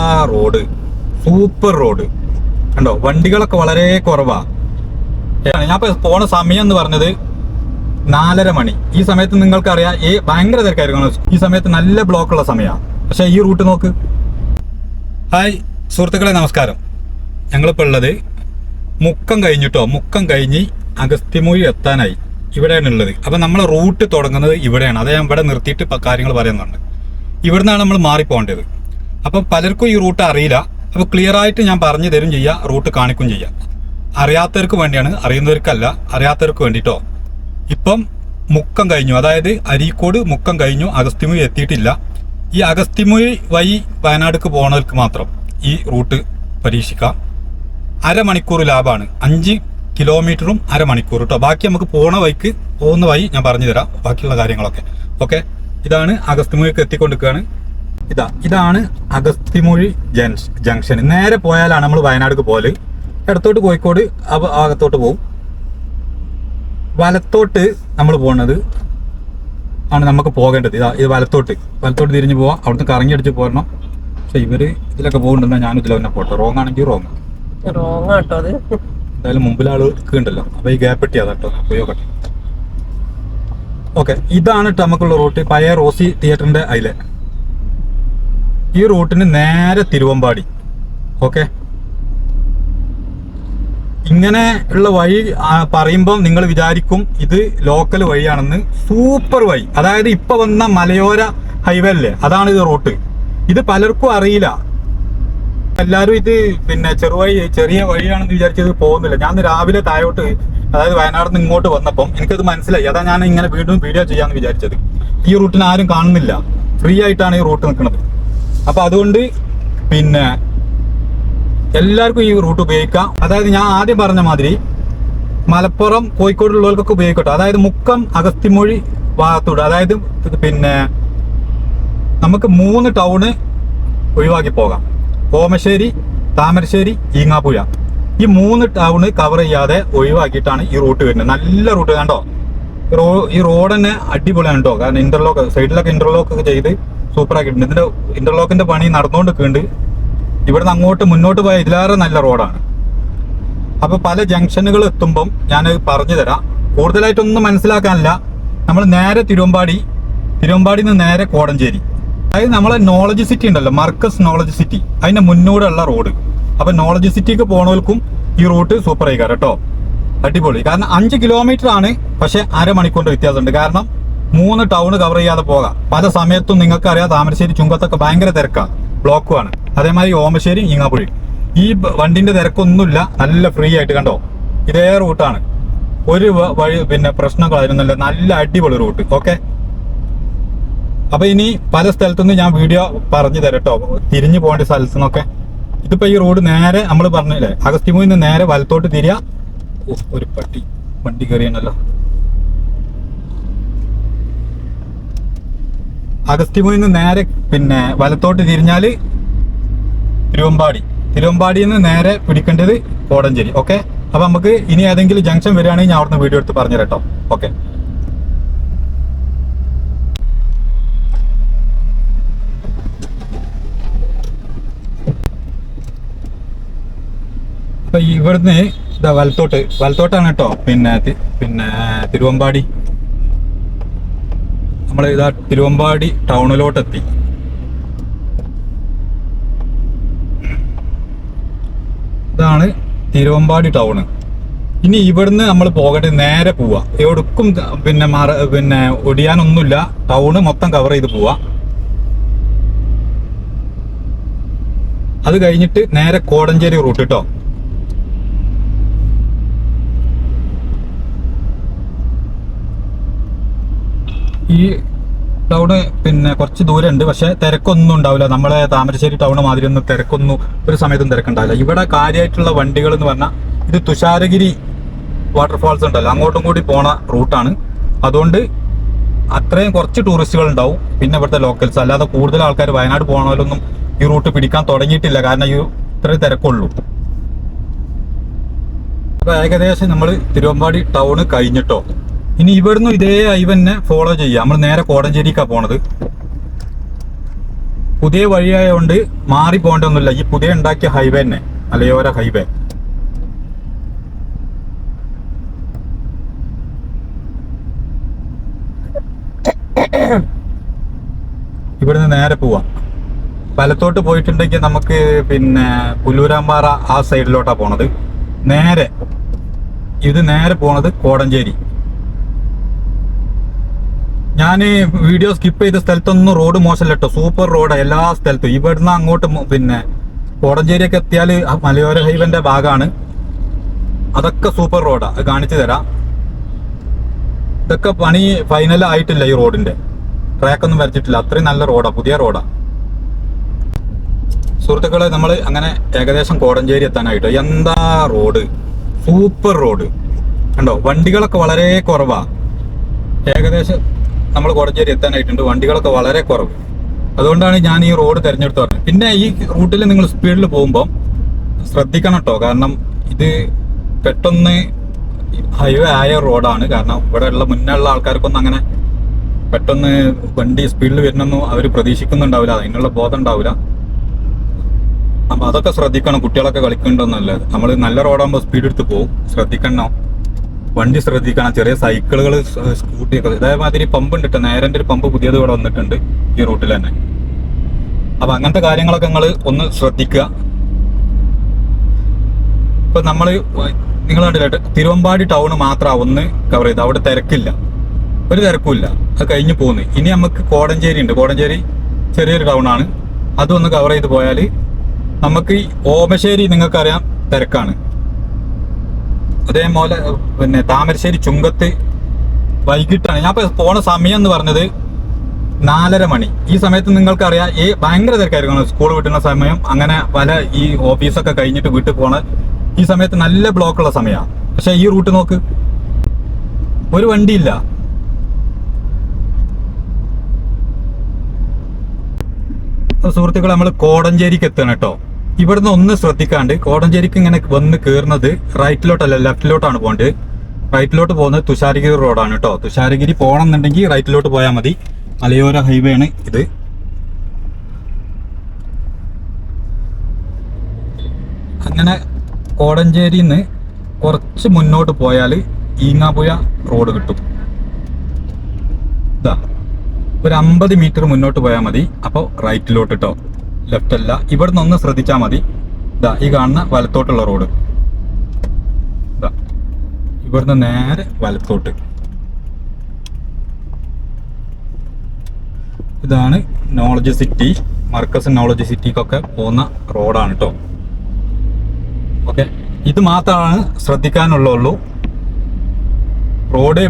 ആ road. Super road. കണ്ടോ? വണ്ടികളൊക്കെ വളരെ കുറവാ. ഞാൻ ഇപ്പൊ പോണ സമയം എന്ന് പറഞ്ഞത് നാലര മണി. ഈ സമയത്ത് നിങ്ങൾക്കറിയാം ഏ ഭയങ്കര തിരക്കായിരിക്കും ഈ സമയത്ത് നല്ല ബ്ലോക്ക് ഉള്ള സമയമാണ് പക്ഷെ ഈ റൂട്ട് നോക്ക്. ഹായ് സുഹൃത്തുക്കളെ നമസ്കാരം. ഞങ്ങളിപ്പോൾ ഉള്ളത് മുക്കം കഴിഞ്ഞിട്ടോ? മുക്കം കഴിഞ്ഞ് അഗസ്ത്യമൊഴി എത്താനായി. ഇവിടെയാണ് ഉള്ളത്. അപ്പം നമ്മൾ റൂട്ട് തുടങ്ങുന്നത് ഇവിടെയാണ്. അത് ഞാൻ ഇവിടെ നിർത്തിയിട്ട് കാര്യങ്ങൾ പറയുന്നുണ്ട്. ഇവിടുന്നാണ് നമ്മൾ മാറിപ്പോകേണ്ടത്. അപ്പം പലർക്കും ഈ റൂട്ട് അറിയില്ല. അപ്പോൾ ക്ലിയർ ആയിട്ട് ഞാൻ പറഞ്ഞു തരും ചെയ്യാം റൂട്ട് കാണിക്കും ചെയ്യാം. അറിയാത്തവർക്ക് വേണ്ടിയാണ് അറിയുന്നവർക്കല്ല അറിയാത്തവർക്ക് വേണ്ടിട്ടോ. ഇപ്പം മുക്കം കഴിഞ്ഞു. അതായത് അരീക്കോട് മുക്കം കഴിഞ്ഞു അഗസ്ത്യമുഴി എത്തിയിട്ടില്ല. ഈ അഗസ്ത്യമുഴി വഴി വയനാടുക്ക് പോകുന്നവർക്ക് മാത്രം ഈ റൂട്ട് പരീക്ഷിക്കാം. അരമണിക്കൂർ ലാഭമാണ് അഞ്ച് കിലോമീറ്ററും അരമണിക്കൂർ കേട്ടോ ബാക്കി നമുക്ക് പോണ വഴിക്ക് പോകുന്ന വഴി ഞാൻ പറഞ്ഞു തരാം. ബാക്കിയുള്ള കാര്യങ്ങളൊക്കെ. ഓക്കെ? ഇതാണ് അഗസ്ത്യമുഴിക്ക് എത്തിക്കൊണ്ടിരിക്കുകയാണ്. ഇതാ ഇതാണ് അഗസ്തിമൊഴി ജംഗ്ഷൻ ജംഗ്ഷൻ. നേരെ പോയാലാണ് നമ്മൾ വയനാട്ക്ക് പോകൽ ഇടത്തോട്ട് കോഴിക്കോട് അകത്തോട്ട് പോകും വലത്തോട്ട് നമ്മൾ പോകുന്നത് ആണ് നമുക്ക് പോകേണ്ടത്. ഇതാ ഇത് വലത്തോട്ട്. വലത്തോട്ട് തിരിഞ്ഞ് പോവാം. അവിടുന്ന് കറങ്ങി അടിച്ച് പോരണം. പക്ഷെ ഇവർ ഇതിലൊക്കെ പോകുന്നുണ്ടെന്നാ ഞാനും ഇതിൽ തന്നെ പോട്ടെ. റോങ് ആണെങ്കിൽ റോങ് റോങ് ആട്ടോ അത്. എന്തായാലും മുമ്പിൽ ആൾ ഉണ്ടല്ലോ അപ്പൊ ഈ ഗ്യാപ്പ് കിട്ടിയതാ കേട്ടോ. ഉപയോഗട്ടെ ഓക്കെ ഇതാണ് കേട്ടോ നമുക്കുള്ള റൂട്ട്. പഴയ റോസി തിയേറ്ററിന്റെ അതിലെ ഈ റൂട്ടിന് നേരെ തിരുവമ്പാടി. ഓക്കെ? ഇങ്ങനെ ഉള്ള വഴി പറയുമ്പോൾ പറയുമ്പം നിങ്ങൾ വിചാരിക്കും ഇത് ലോക്കൽ വഴിയാണെന്ന്. സൂപ്പർ വഴി. അതായത് ഇപ്പൊ വന്ന മലയോര ഹൈവേ അല്ലേ? അതാണ് ഇത് റോട്ട്. ഇത് പലർക്കും അറിയില്ല. എല്ലാവരും ഇത് പിന്നെ ചെറുവഴി ചെറിയ വഴിയാണെന്ന് വിചാരിച്ചത് പോകുന്നില്ല. ഞാൻ രാവിലെ താഴോട്ട് അതായത് വയനാട് നിന്ന് ഇങ്ങോട്ട് വന്നപ്പം എനിക്കത് മനസ്സിലായി. അതാ ഞാൻ ഇങ്ങനെ വീണ്ടും വീഡിയോ ചെയ്യാന്ന് വിചാരിച്ചത്. ഈ റൂട്ടിന് ആരും കാണുന്നില്ല. ഫ്രീ ആയിട്ടാണ് ഈ റൂട്ട് നിൽക്കുന്നത്. അപ്പൊ അതുകൊണ്ട് പിന്നെ എല്ലാവർക്കും ഈ റൂട്ട് ഉപയോഗിക്കാം. അതായത് ഞാൻ ആദ്യം പറഞ്ഞ മാതിരി മലപ്പുറം കോഴിക്കോടുള്ളവർക്കൊക്കെ ഉപയോഗിക്കട്ടെ. അതായത് മുക്കം അഗസ്തിമൊഴി ഭാഗത്തൂടെ. അതായത് പിന്നെ നമുക്ക് മൂന്ന് ടൗണ് ഒഴിവാക്കി പോകാം. ഓമശ്ശേരി താമരശ്ശേരി ഈങ്ങാപ്പുഴ. ഈ മൂന്ന് ടൗണ് കവർ ചെയ്യാതെ ഒഴിവാക്കിയിട്ടാണ് ഈ റൂട്ട് വരുന്നത്. നല്ല റൂട്ട് കണ്ടോ? റോ ഈ റോഡ് തന്നെ അടിപൊളിയാണ് കേട്ടോ. കാരണം ഇന്റർലോക്ക് സൈഡിലൊക്കെ ഇന്റർലോക്ക് ഒക്കെ ചെയ്ത് സൂപ്പർ ആക്കിയിട്ടുണ്ട് ഇതിന്റെ ഇന്റർലോക്കിന്റെ പണി നടന്നുകൊണ്ടിരിക്കുന്നുണ്ട്. ഇവിടുന്ന് അങ്ങോട്ട് മുന്നോട്ട് പോയ ഇതിലേറെ നല്ല റോഡാണ്. അപ്പൊ പല ജംഗ്ഷനുകൾ എത്തുമ്പം ഞാൻ പറഞ്ഞു തരാം. കൂടുതലായിട്ടൊന്നും മനസ്സിലാക്കാനില്ല. നമ്മൾ നേരെ തിരുവമ്പാടി തിരുവമ്പാടിന്ന് നേരെ കോടഞ്ചേരി. അതായത് നമ്മളെ നോളജ് സിറ്റി ഉണ്ടല്ലോ മർക്കസ് നോളജ് സിറ്റി അതിന്റെ മുന്നോടുള്ള റോഡ്. അപ്പൊ നോളജ് സിറ്റിക്ക് പോണവർക്കും ഈ റൂട്ട് സൂപ്പർ ആയിക്കാരം കേട്ടോ. അടിപൊളി. കാരണം അഞ്ച് കിലോമീറ്റർ ആണ് പക്ഷെ അരമണിക്കൂറിന്റെ വ്യത്യാസമുണ്ട്. കാരണം മൂന്ന് ടൗൺ കവർ ചെയ്യാതെ പോകാം. പല സമയത്തും നിങ്ങൾക്ക് അറിയാം താമരശ്ശേരി ചുങ്കത്തൊക്കെ ഭയങ്കര തിരക്കാണ് ബ്ലോക്കുമാണ് അതേമാതിരി ഓമശ്ശേരി ഇങ്ങാപ്പുഴി ഈ വണ്ടിന്റെ തിരക്കൊന്നുമില്ല. നല്ല ഫ്രീ ആയിട്ട് കണ്ടോ? ഇതേ റൂട്ടാണ് ഒരു വഴി പിന്നെ പ്രശ്നങ്ങളായിരുന്നല്ല നല്ല അടിപൊളി റൂട്ട് ഓക്കെ അപ്പൊ ഇനി പല സ്ഥലത്തുനിന്ന് ഞാൻ വീഡിയോ പറഞ്ഞു തരട്ടോ തിരിഞ്ഞു പോകേണ്ട സ്ഥലത്തു നിന്നൊക്കെ. ഇതിപ്പോ ഈ റോഡ് നേരെ നമ്മൾ പറഞ്ഞില്ലേ അഗസ്തിമൂയിൽ നിന്ന് നേരെ വലത്തോട്ട് തിരിയാ. ഒരു പട്ടി. വണ്ടി കയറിയാണല്ലോ അഗസ്തിമൂയിൽ നിന്ന് നേരെ പിന്നെ വലത്തോട്ട് തിരിഞ്ഞാൽ തിരുവമ്പാടി. തിരുവമ്പാടിയിൽ നിന്ന് നേരെ പിടിക്കേണ്ടത് കോടഞ്ചേരി. ഓക്കെ അപ്പൊ നമുക്ക് ഇനി ഏതെങ്കിലും ജംഗ്ഷൻ വരികയാണെങ്കിൽ ഞാൻ അവിടുന്ന് വീഡിയോ എടുത്ത് പറഞ്ഞു കേട്ടോ ഓക്കെ അപ്പൊ ഇവിടുന്ന് ഇതാ വലത്തോട്ട്. വലത്തോട്ടാണ് കേട്ടോ പിന്നെ പിന്നെ തിരുവമ്പാടി. നമ്മൾ ഇതാ തിരുവമ്പാടി ടൗണിലോട്ടെത്തി. ഇതാണ് തിരുവമ്പാടി ടൗണ്. ഇനി ഇവിടുന്ന് നമ്മൾ പോകട്ടെ നേരെ പോവാ. എവിടേക്കും പിന്നെ മറ പിന്നെ ഒടിയാനൊന്നുമില്ല. ടൗണ് മൊത്തം കവർ ചെയ്ത് പോവാ. അത് കഴിഞ്ഞിട്ട് നേരെ കോടഞ്ചേരി റൂട്ട് കേട്ടോ ഈ ടൗണ് പിന്നെ കുറച്ച് ദൂരം ഉണ്ട് പക്ഷെ തിരക്കൊന്നും ഉണ്ടാവില്ല. നമ്മളെ താമരശ്ശേരി ടൗൺ മാതിരി ഒന്നും തിരക്കൊന്നും ഒരു സമയത്തും തിരക്കുണ്ടാവില്ല. ഇവിടെ കാര്യമായിട്ടുള്ള വണ്ടികൾ എന്ന് പറഞ്ഞാൽ ഇത് തുഷാരഗിരി വാട്ടർഫാൾസ് ഉണ്ടല്ലോ. അങ്ങോട്ടും കൂടി പോണ റൂട്ടാണ് അതുകൊണ്ട് അത്രയും കുറച്ച് ടൂറിസ്റ്റുകൾ ഉണ്ടാവും. പിന്നെ ഇവിടുത്തെ ലോക്കൽസ് അല്ലാതെ കൂടുതൽ ആൾക്കാർ വയനാട് പോകണമെന്നൊന്നും ഈ റൂട്ട് പിടിക്കാൻ തുടങ്ങിയിട്ടില്ല. കാരണം ഈ ഇത്രയും തിരക്കുള്ളൂ. അപ്പൊ ഏകദേശം നമ്മൾ തിരുവമ്പാടി ടൗണ് കഴിഞ്ഞിട്ടോ? ഇനി ഇവിടുന്ന് ഇതേ ഐവന്നെ ഫോളോ ചെയ്യാം നമ്മൾ നേരെ കോടഞ്ചേരിക്കാ പോണത്. പുതിയ വഴിയായതുകൊണ്ട് മാറി പോകേണ്ടൊന്നുമില്ല ഈ പുതിയ ഉണ്ടാക്കിയ ഹൈവേ തന്നെ. മലയോര ഹൈവേ ഇവിടുന്ന് നേരെ പോവാം. വലത്തോട്ട് പോയിട്ടുണ്ടെങ്കിൽ നമുക്ക് പിന്നെ പുല്ലൂരാമ്പാറ ആ സൈഡിലോട്ടാണ് പോണത്. നേരെ ഇത് നേരെ പോണത് കോടഞ്ചേരി. ഞാൻ വീഡിയോ സ്കിപ്പ് ചെയ്ത സ്ഥലത്തൊന്നും റോഡ് മോശമല്ല കേട്ടോ സൂപ്പർ റോഡ് എല്ലാ സ്ഥലത്തും. ഇവിടുന്ന് അങ്ങോട്ട് പിന്നെ കോടഞ്ചേരിയൊക്കെ എത്തിയാൽ മലയോര ഹൈവന്റെ ഭാഗമാണ് അതൊക്കെ സൂപ്പർ റോഡാണ് കാണിച്ചു തരാം. ഇതൊക്കെ പണി ഫൈനൽ ആയിട്ടില്ല ഈ റോഡിന്റെ ട്രാക്കൊന്നും വരച്ചിട്ടില്ല. അത്രയും നല്ല റോഡാണ് പുതിയ റോഡാണ് സുഹൃത്തുക്കളെ നമ്മൾ അങ്ങനെ ഏകദേശം കോടഞ്ചേരി എത്താനായിട്ട്. എന്താ റോഡ് സൂപ്പർ റോഡ് കണ്ടോ? വണ്ടികളൊക്കെ വളരെ കുറവാണ് ഏകദേശം നമ്മൾ കുറച്ചേരി എത്താനായിട്ടുണ്ട്. വണ്ടികളൊക്കെ വളരെ കുറവ്. അതുകൊണ്ടാണ് ഞാൻ ഈ റോഡ് തിരഞ്ഞെടുത്ത് പറഞ്ഞത്. പിന്നെ ഈ റൂട്ടിൽ നിങ്ങൾ സ്പീഡിൽ പോകുമ്പോൾ ശ്രദ്ധിക്കണം കേട്ടോ കാരണം ഇത് പെട്ടെന്ന് ഹൈവേ ആയ റോഡാണ്. കാരണം ഇവിടെ ഉള്ള മുന്നേ ഉള്ള ആൾക്കാർക്കൊന്നും അങ്ങനെ പെട്ടെന്ന് വണ്ടി സ്പീഡിൽ വരണമെന്നും അവർ പ്രതീക്ഷിക്കുന്നുണ്ടാവില്ല. അതിനുള്ള ബോധം ഉണ്ടാവില്ല. അപ്പം അതൊക്കെ ശ്രദ്ധിക്കണം. കുട്ടികളൊക്കെ കളിക്കണ്ടെന്നല്ല നമ്മൾ നല്ല റോഡാകുമ്പോൾ സ്പീഡ് എടുത്ത് പോകും ശ്രദ്ധിക്കണം. വണ്ടി ശ്രദ്ധിക്കണം ചെറിയ സൈക്കിളുകൾ സ്കൂട്ടി ഒക്കെ ഇതേമാതിരി പമ്പ് ഉണ്ട് നേരെ ഒരു പമ്പ് പുതിയത് ഇവിടെ വന്നിട്ടുണ്ട് ഈ റൂട്ടിൽ തന്നെ. അപ്പൊ അങ്ങനത്തെ കാര്യങ്ങളൊക്കെ നിങ്ങൾ ഒന്ന് ശ്രദ്ധിക്കുക. ഇപ്പൊ നമ്മൾ നിങ്ങൾ കണ്ടില്ല തിരുവമ്പാടി ടൗൺ മാത്രം ഒന്ന് കവർ ചെയ്ത്. അവിടെ തിരക്കില്ല. ഒരു തിരക്കുമില്ല. അത് കഴിഞ്ഞ് പോകുന്നു ഇനി നമുക്ക് കോടഞ്ചേരി ഉണ്ട്. കോടഞ്ചേരി ചെറിയൊരു ടൗൺ ആണ്. അതൊന്ന് കവർ ചെയ്ത് പോയാൽ നമുക്ക് ഓമശ്ശേരി നിങ്ങൾക്കറിയാം തിരക്കാണ്. അതേപോലെ പിന്നെ താമരശ്ശേരി ചുങ്കത്ത് വൈകിട്ടാണ്. ഞാൻ ഇപ്പൊ പോണ സമയം എന്ന് പറഞ്ഞത് നാലര മണി. ഈ സമയത്ത് നിങ്ങൾക്കറിയാം ഈ ഭയങ്കര തിരക്കായിരിക്കും സ്കൂൾ വിട്ടുന്ന സമയം. അങ്ങനെ പല ഈ ഓഫീസൊക്കെ കഴിഞ്ഞിട്ട് വീട്ടിൽ പോണ ഈ സമയത്ത് നല്ല ബ്ലോക്കുള്ള സമയമാണ്. പക്ഷെ ഈ റൂട്ട് നോക്ക്. ഒരു വണ്ടിയില്ല. സുഹൃത്തുക്കൾ നമ്മൾ കോടഞ്ചേരിക്ക് എത്തണം കേട്ടോ. ഇവിടുന്ന് ഒന്ന് ശ്രദ്ധിക്കാണ്ട് കോടഞ്ചേരിക്ക് ഇങ്ങനെ വന്ന് കയറുന്നത് റൈറ്റിലോട്ടല്ല ലെഫ്റ്റിലോട്ടാണ് പോകേണ്ടത്. റൈറ്റിലോട്ട് പോകുന്നത് തുഷാരഗിരി റോഡാണ് കേട്ടോ തുഷാരഗിരി പോകണം എന്നുണ്ടെങ്കിൽ റൈറ്റിലോട്ട് പോയാൽ മതി. മലയോര ഹൈവേ ആണ് ഇത്. അങ്ങനെ കോടഞ്ചേരിന്ന് കുറച്ച് മുന്നോട്ട് പോയാൽ ഈങ്ങാപുഴ റോഡ് കിട്ടും. ഇതാ ഒരു അമ്പത് മീറ്റർ മുന്നോട്ട് പോയാൽ മതി. അപ്പോൾ റൈറ്റിലോട്ട് കേട്ടോ ലെഫ്റ്റ് അല്ല ഇവിടുന്ന് ഒന്ന് ശ്രദ്ധിച്ചാൽ മതി. ഇതാ ഈ കാണുന്ന വലത്തോട്ടുള്ള റോഡ്. ഇതാ ഇവിടുന്ന് നേരെ വലത്തോട്ട്. ഇതാണ് നോളജ് സിറ്റി മർക്കസ് നോളജ് സിറ്റിക്കൊക്കെ പോകുന്ന റോഡാണ് കേട്ടോ ഓക്കെ. ഇത് മാത്രമാണ് ശ്രദ്ധിക്കാനുള്ളൂ റോഡ്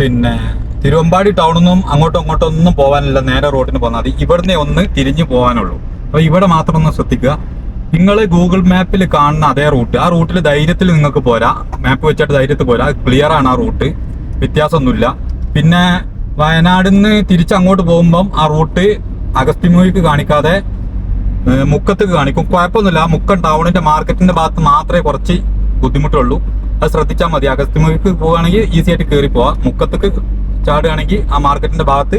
പിന്നെ തിരുവമ്പാടി ടൗണിൽ നിന്നും അങ്ങോട്ടും ഇങ്ങോട്ടും ഒന്നും പോകാനില്ല നേരെ റോഡിന് പോന്നാൽ മതി. ഇവിടുന്ന് ഒന്ന് തിരിഞ്ഞു പോകാനുള്ളൂ അപ്പൊ ഇവിടെ മാത്രം ഒന്ന് ശ്രദ്ധിക്കുക. നിങ്ങൾ ഗൂഗിൾ മാപ്പിൽ കാണുന്ന അതേ റൂട്ട് ആ റൂട്ടിൽ ധൈര്യത്തിൽ നിങ്ങൾക്ക് പോരാ. മാപ്പ് വെച്ചിട്ട് ധൈര്യത്തിൽ പോരാ. ക്ലിയർ ആണ് ആ റൂട്ട്. വ്യത്യാസമൊന്നുമില്ല. പിന്നെ വയനാട് നിന്ന് തിരിച്ചങ്ങോട്ട് പോകുമ്പം ആ റൂട്ട് അഗസ്തിമൂഴിക്ക് കാണിക്കാതെ മുക്കത്ത് കാണിക്കും. കുഴപ്പമൊന്നുമില്ല. മുക്കം ടൗണിന്റെ മാർക്കറ്റിന്റെ ഭാഗത്ത് മാത്രമേ കുറച്ച് ബുദ്ധിമുട്ടുള്ളൂ. അത് ശ്രദ്ധിച്ചാൽ മതി. അഗസ്തിമൂഴിക്ക് പോവുകയാണെങ്കിൽ ഈസി ആയിട്ട് കയറി പോവാം മുക്കത്തേക്ക് ചാടുകയാണെങ്കിൽ ആ മാർക്കറ്റിന്റെ ഭാഗത്ത്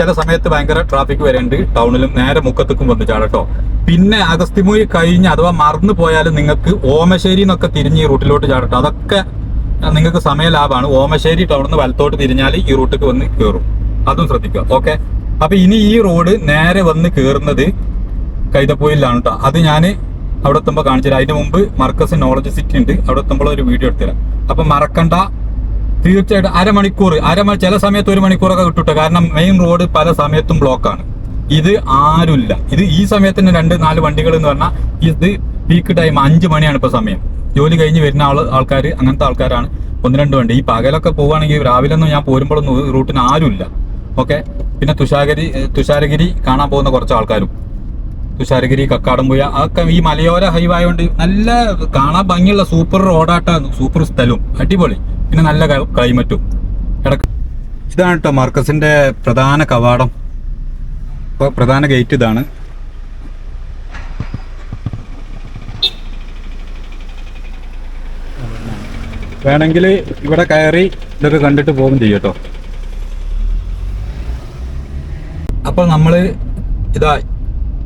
ചില സമയത്ത് ഭയങ്കര ട്രാഫിക് വരേണ്ടി. ടൗണിലും നേരെ മുക്കത്തേക്കും വന്ന് ചാടട്ടോ. പിന്നെ അഗസ്തിമൂഴി കഴിഞ്ഞ് അഥവാ മറന്നു പോയാലും നിങ്ങൾക്ക് ഓമശ്ശേരി എന്നൊക്കെ തിരിഞ്ഞ് ഈ റൂട്ടിലോട്ട് ചാടട്ടോ. അതൊക്കെ നിങ്ങൾക്ക് സമയ ലാഭമാണ് ഓമശ്ശേരി ടൗണിൽ നിന്ന് വലത്തോട്ട് തിരിഞ്ഞാൽ ഈ റൂട്ടിലേക്ക് വന്ന് കയറും അതും ശ്രദ്ധിക്കുക. ഓക്കെ അപ്പൊ ഇനി ഈ റോഡ് നേരെ വന്ന് കയറുന്നത് കൈതപ്പൊയിലാണ് കേട്ടോ അത് ഞാൻ അവിടെ എത്തുമ്പോൾ കാണിച്ചു തരാം അതിന് മുമ്പ് മർക്കസ് നോളജ് സിറ്റി ഉണ്ട്. അവിടെ എത്തുമ്പോൾ ഒരു വീഡിയോ എടുത്തുതരാം. അപ്പൊ മറക്കണ്ട. തീർച്ചയായിട്ടും അരമണിക്കൂർ അരമണി ചില സമയത്ത് ഒരു മണിക്കൂറൊക്കെ കിട്ടുട്ടോ. കാരണം മെയിൻ റോഡ് പല സമയത്തും ബ്ലോക്കാണ് ഇത് ആരുമില്ല. ഇത് ഈ സമയത്തിന് രണ്ട് നാല് വണ്ടികൾ എന്ന് പറഞ്ഞാൽ ഇത് പീക്ക് ടൈം അഞ്ച് മണിയാണ് ഇപ്പൊ സമയം. ജോലി കഴിഞ്ഞ് വരുന്ന ആൾ ആൾക്കാർ അങ്ങനത്തെ ആൾക്കാരാണ്. ഒന്ന് രണ്ട് വണ്ടി. ഈ പകലൊക്കെ പോവുകയാണെങ്കിൽ രാവിലെ ഒന്നും ഞാൻ പോരുമ്പോഴൊന്നും റൂട്ടിന് ആരുമില്ല. ഓക്കെ പിന്നെ തുഷാരഗിരി തുഷാരഗിരി കാണാൻ പോകുന്ന കുറച്ച് ആൾക്കാരും. തുഷാരഗിരി കക്കാടംപുഴ അതൊക്കെ ഈ മലയോര ഹൈവേ ആയതുകൊണ്ട് നല്ല കാണാൻ ഭംഗിയുള്ള സൂപ്പർ റോഡാട്ടാണ് സൂപ്പർ സ്ഥലവും. അടിപൊളി. പിന്നെ നല്ല ക്ലൈമറ്റും ഇടയ്ക്ക് ഇതാണ് കേട്ടോ മർക്കസിന്റെ പ്രധാന കവാടം. ഇപ്പോൾ പ്രധാന ഗേറ്റ് ഇതാണ്. വേണമെങ്കിൽ ഇവിടെ കയറി ഇതൊക്കെ കണ്ടിട്ട് പോകും ചെയ്യും കേട്ടോ അപ്പോൾ നമ്മൾ ഇതാ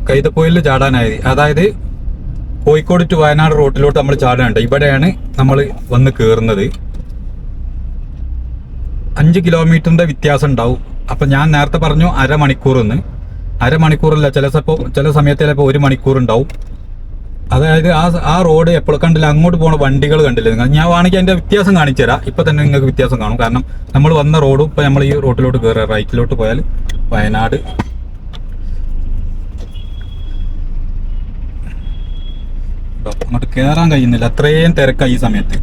കൈതപ്പൊയിൽ ചാടാനായി. അതായത് കോഴിക്കോട് ടു വയനാട് റോട്ടിലോട്ട് നമ്മൾ ചാടാനുണ്ട്. ഇവിടെയാണ് നമ്മൾ വന്ന് കയറുന്നത് അഞ്ച് കിലോമീറ്ററിന്റെ വ്യത്യാസം ഉണ്ടാവും. അപ്പൊ ഞാൻ നേരത്തെ പറഞ്ഞു അരമണിക്കൂർ എന്ന് അരമണിക്കൂറല്ല ചില സപ്പോ ചില സമയത്ത് ചിലപ്പോൾ ഒരു മണിക്കൂർ ഉണ്ടാവും അതായത് ആ ആ റോഡ് എപ്പോൾ കണ്ടില്ല അങ്ങോട്ട് പോണ വണ്ടികൾ കണ്ടില്ല. നിങ്ങൾ ഞാൻ വേണമെങ്കിൽ അതിന്റെ വ്യത്യാസം കാണിച്ചു തരാം. ഇപ്പൊ തന്നെ നിങ്ങൾക്ക് വ്യത്യാസം കാണും. കാരണം നമ്മൾ വന്ന റോഡും ഇപ്പൊ നമ്മൾ ഈ റോഡിലോട്ട് കയറുക റൈറ്റിലോട്ട് പോയാൽ വയനാട്. അങ്ങോട്ട് കയറാൻ കഴിയുന്നില്ല. അത്രയും തിരക്കാണ് ഈ സമയത്ത്.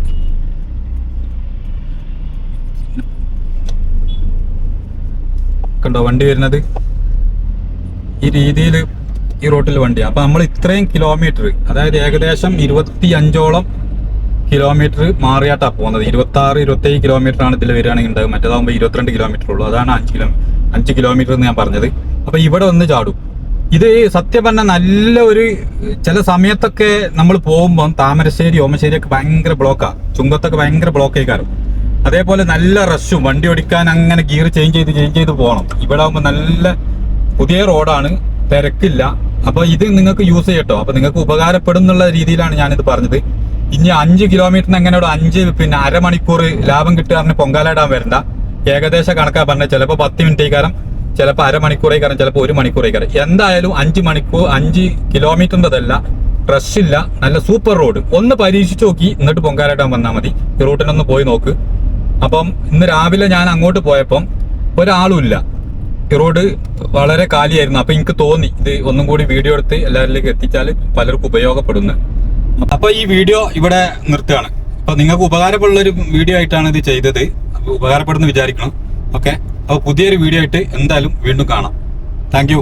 കണ്ടോ വണ്ടി വരുന്നത്? ഈ രീതിയിൽ ഈ റോട്ടിൽ വണ്ടി. അപ്പൊ നമ്മൾ ഇത്രയും കിലോമീറ്റർ അതായത് ഏകദേശം ഇരുപത്തി അഞ്ചോളം കിലോമീറ്റർ മാറിയാട്ടാണ് പോകുന്നത്. ഇരുപത്തി ആറ് ഇരുപത്തി ഏഴ് കിലോമീറ്റർ ആണ് ഇതിൽ വരികയാണെങ്കിൽ ഉണ്ടാകും മറ്റേതാകുമ്പോൾ ഇരുപത്തിരണ്ട് കിലോമീറ്റർ ഉള്ളൂ. അതാണ് അഞ്ച് കിലോ അഞ്ച് കിലോമീറ്റർ എന്ന് ഞാൻ പറഞ്ഞത്. അപ്പൊ ഇവിടെ ഒന്ന് ചാടും. ഇത് സത്യം പറഞ്ഞാൽ നല്ല ഒരു ചില സമയത്തൊക്കെ നമ്മൾ പോകുമ്പോൾ താമരശ്ശേരി ഓമശ്ശേരി ഒക്കെ ഭയങ്കര ബ്ലോക്കാണ് ചുങ്കത്തൊക്കെ ഭയങ്കര ബ്ലോക്ക് ആയിക്കാരും. അതേപോലെ നല്ല റഷും വണ്ടി ഓടിക്കാൻ അങ്ങനെ ഗിയർ ചേഞ്ച് ചെയ്ത് ചേഞ്ച് ചെയ്ത് പോകണം. ഇവിടെ ആകുമ്പോൾ നല്ല പുതിയ റോഡാണ് തിരക്കില്ല. അപ്പൊ ഇത് നിങ്ങൾക്ക് യൂസ് ചെയ്യട്ടോ. അപ്പൊ നിങ്ങൾക്ക് ഉപകാരപ്പെടും എന്നുള്ള രീതിയിലാണ് ഞാനിത് പറഞ്ഞത്. ഇനി അഞ്ച് കിലോമീറ്ററിന് എങ്ങനെ ഒരു അഞ്ച് പിന്നെ അരമണിക്കൂർ ലാഭം കിട്ടുക പൊങ്കാലിടാൻ വരണ്ട. ഏകദേശം കണക്കാ പറഞ്ഞത് ചിലപ്പോൾ പത്ത് മിനിറ്റ് കാരം ചിലപ്പോൾ അരമണിക്കൂറേ കാരണം ചിലപ്പോൾ ഒരു മണിക്കൂറേ കാരം എന്തായാലും അഞ്ച് മണിക്കൂർ അഞ്ച് കിലോമീറ്ററിന്റെതല്ല റഷ് ഇല്ല. നല്ല സൂപ്പർ റോഡ് ഒന്ന് പരീക്ഷിച്ച് നോക്കി. എന്നിട്ട് പൊങ്കാലിടാൻ വന്നാൽ മതി. ഈ റൂട്ടിനൊന്ന് പോയി നോക്ക്. അപ്പം ഇന്ന് രാവിലെ ഞാൻ അങ്ങോട്ട് പോയപ്പം ഒരാളുമില്ല. ഈ റോഡ് വളരെ കാലിയായിരുന്നു. അപ്പൊ എനിക്ക് തോന്നി ഇത് ഒന്നും കൂടി വീഡിയോ എടുത്ത് എല്ലാവരിലേക്ക് എത്തിച്ചാൽ പലർക്കും ഉപയോഗപ്പെടുന്നു. അപ്പൊ ഈ വീഡിയോ ഇവിടെ നിർത്തുകയാണ്. അപ്പൊ നിങ്ങൾക്ക് ഉപകാരമുള്ള ഒരു വീഡിയോ ആയിട്ടാണ് ഇത് ചെയ്തത്. ഉപകാരപ്പെടുന്നു വിചാരിക്കണം. ഓക്കെ? അപ്പൊ പുതിയൊരു വീഡിയോ ആയിട്ട് എന്തായാലും വീണ്ടും കാണാം. താങ്ക്